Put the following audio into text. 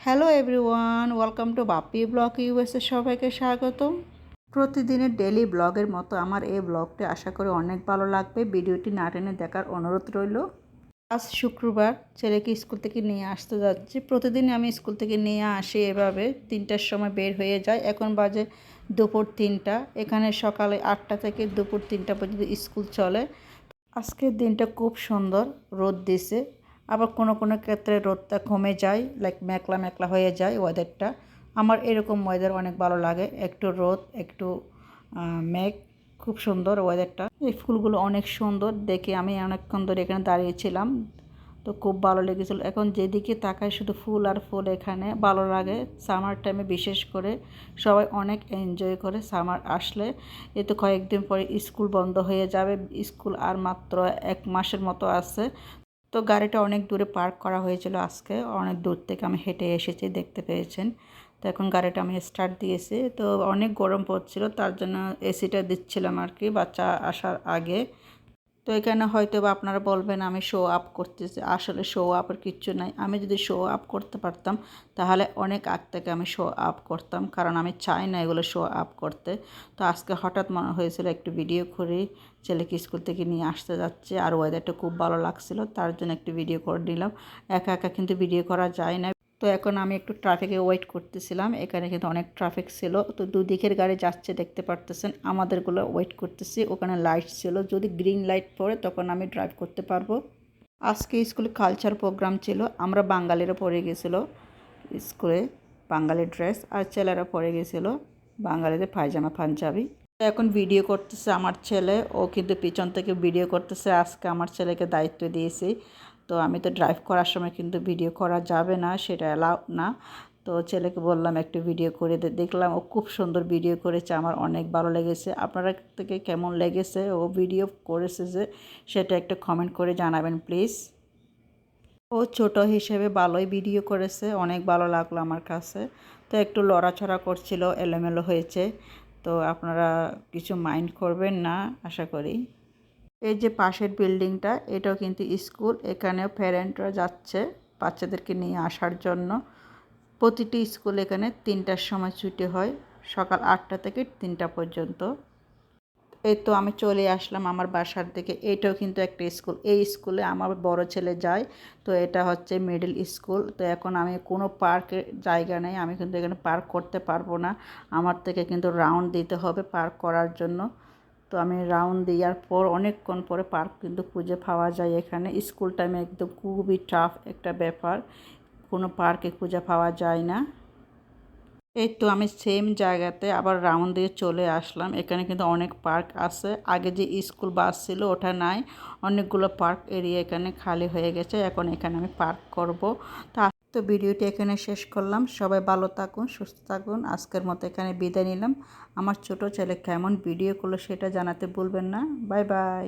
Hello everyone, welcome to Bapi blog USA সবাইকে স্বাগতম। প্রতিদিনের ডেলি ব্লগের মতো আমার এই ব্লগটি আশা করি অনেক ভালো লাগবে। ভিডিওটি না টেনে দেখার অনুরোধ রইল। আজ শুক্রবার, ছেলেকে স্কুল থেকে নিয়ে আসতে যাচ্ছি। প্রতিদিন আমি স্কুল থেকে নিয়ে আসি এভাবে। তিনটার সময় বের হয়ে যায় এখন বাজে দুপুর তিনটা। এখানে সকালে আটটা থেকে দুপুর তিনটা পর্যন্ত স্কুল চলে। আজকের দিনটা খুব সুন্দর। রোদ দিছে। আবার কোনো কোনো ক্ষেত্রে রোদটা কমে যায় লাইক মেকলা মেকলা হয়ে যায় ওয়েদারটা আমার এরকম ওয়েদার অনেক ভালো লাগে। একটু রোদ, একটু মেঘ, খুব সুন্দর ওয়েদারটা এই ফুলগুলো অনেক সুন্দর। দেখে আমি অনেকক্ষণ ধরে এখানে দাঁড়িয়েছিলাম। তো খুব ভালো লেগেছিল। এখন যেদিকে তাকায় শুধু ফুল আর ফুল এখানে ভালো লাগে। সামার টাইমে বিশেষ করে সবাই অনেক এনজয় করে সামার আসলে। এ তো কয়েকদিন পরে স্কুল বন্ধ হয়ে যাবে। স্কুল আর মাত্র এক মাসের মতো আছে। তো গাড়িটা অনেক দূরে পার্ক করা হয়েছিল আজকে। অনেক দূর থেকে আমি হেঁটে এসেছি, দেখতে পেয়েছেন। তো এখন গাড়িটা আমি স্টার্ট দিয়েছি। তো অনেক গরম পড়ছিল, তার জন্য এসিটা দিচ্ছিলাম আর কি। বাচ্চা আসার আগে তো এখানে হয়তো বা আপনারা বলবেন, আমি শো আপ করতেছি, আসলে শো আপের কিচ্ছু নাই। আমি যদি শো আপ করতে পারতাম, তাহলে অনেক আগ থেকে আমি শো আপ করতাম, কারণ আমি চাই না এগুলো শো আপ করতে। তো আজকে হঠাৎ মনে হয়েছিল একটু ভিডিও করি, ছেলেকে স্কুল থেকে নিয়ে আসতে যাচ্ছে, আর ওয়েদারটা খুব ভালো লাগছিল, তার জন্য একটু ভিডিও করে নিলাম। একা একা কিন্তু ভিডিও করা যায় না। তো এখন আমি একটু ট্রাফিকে ওয়েট করতেছিলাম। এখানে কিন্তু অনেক ট্রাফিক ছিল। তো দুদিকের গাড়ি যাচ্ছে দেখতে পারতেছেন। আমাদেরগুলো ওয়েট করতেছি। ওখানে লাইট ছিল। যদি গ্রিন লাইট পড়ে তখন আমি ড্রাইভ করতে পারব। আজকে স্কুলে কালচার প্রোগ্রাম ছিল। আমরা বাঙালিরা পরে গেছিল স্কুলে বাঙালি ড্রেস আর ছেলেরা পরে গেছিল বাঙালিদের পায়জামা, পাঞ্জাবি। এখন ভিডিও করতেছে আমার ছেলে। ও কিন্তু পিছন থেকে ভিডিও করতেছে। আজকে আমার ছেলেকে দায়িত্ব দিয়েছি। তো আমি তো ড্রাইভ করার সময় কিন্তু ভিডিও করা যাবে না, সেটা অ্যালাউ না। তো ছেলেকে বললাম একটু ভিডিও করে দে, দেখলাম ও খুব সুন্দর ভিডিও করেছে, আমার অনেক ভালো লেগেছে। আপনারা থেকে কেমন লেগেছে ও ভিডিও করেছে যে, সেটা একটা কমেন্ট করে জানাবেন প্লিজ ও ছোট হিসেবে ভালোই ভিডিও করেছে, অনেক ভালো লাগল আমার কাছে। তো একটু লড়াছড়া করছিল, এলোমেলো হয়েছে। তো আপনারা কিছু মাইন্ড করবেন না, আশা করি। এই যে পাশের বিল্ডিংটা, এটাও কিন্তু স্কুল। এখানেও প্যারেন্টরা যাচ্ছে বাচ্চাদেরকে নিয়ে আসার জন্য। প্রতিটি স্কুল এখানে তিনটার সময় ছুটি হয়, সকাল আটটা থেকে তিনটা পর্যন্ত। এই তো আমি চলে আসলাম আমার বাসার দিকে। এটাও কিন্তু একটা স্কুল। এই স্কুলে আমার বড় ছেলে যায়, তো এটা হচ্ছে মিডল স্কুল তো এখন আমি কোনো পার্কের জায়গা নেই, আমি কিন্তু এখানে পার্ক করতে পারব না। আমার থেকে কিন্তু রাউন্ড দিতে হবে পার্ক করার জন্য। তো আমি রাউন্ড দেওয়ার পর অনেকক্ষণ পরে পার্ক কিন্তু খুঁজে পাওয়া যায় এখানে। স্কুল টাইমে একদম খুবই টাফ একটা ব্যাপার, কোনো পার্কে খুঁজে পাওয়া যায় না। এই তো আমি সেম জায়গাতে আবার রাউন্ড দিয়ে চলে আসলাম, এখানে কিন্তু অনেক পার্ক আছে। আগে যে স্কুল বাস ছিল ওটা নাই, অনেকগুলো পার্ক এরিয়া এখানে খালি হয়ে গেছে, এখন এখানে আমি পার্ক করব। তা তো ভিডিওটি এখানে শেষ করলাম। সবাই ভালো থাকুন, সুস্থ থাকুন। আজকের মতো এখানে বিদায় নিলাম। আমার ছোট ছেলে কেমন ভিডিও করল সেটা জানাতে ভুলবেন না। Bye bye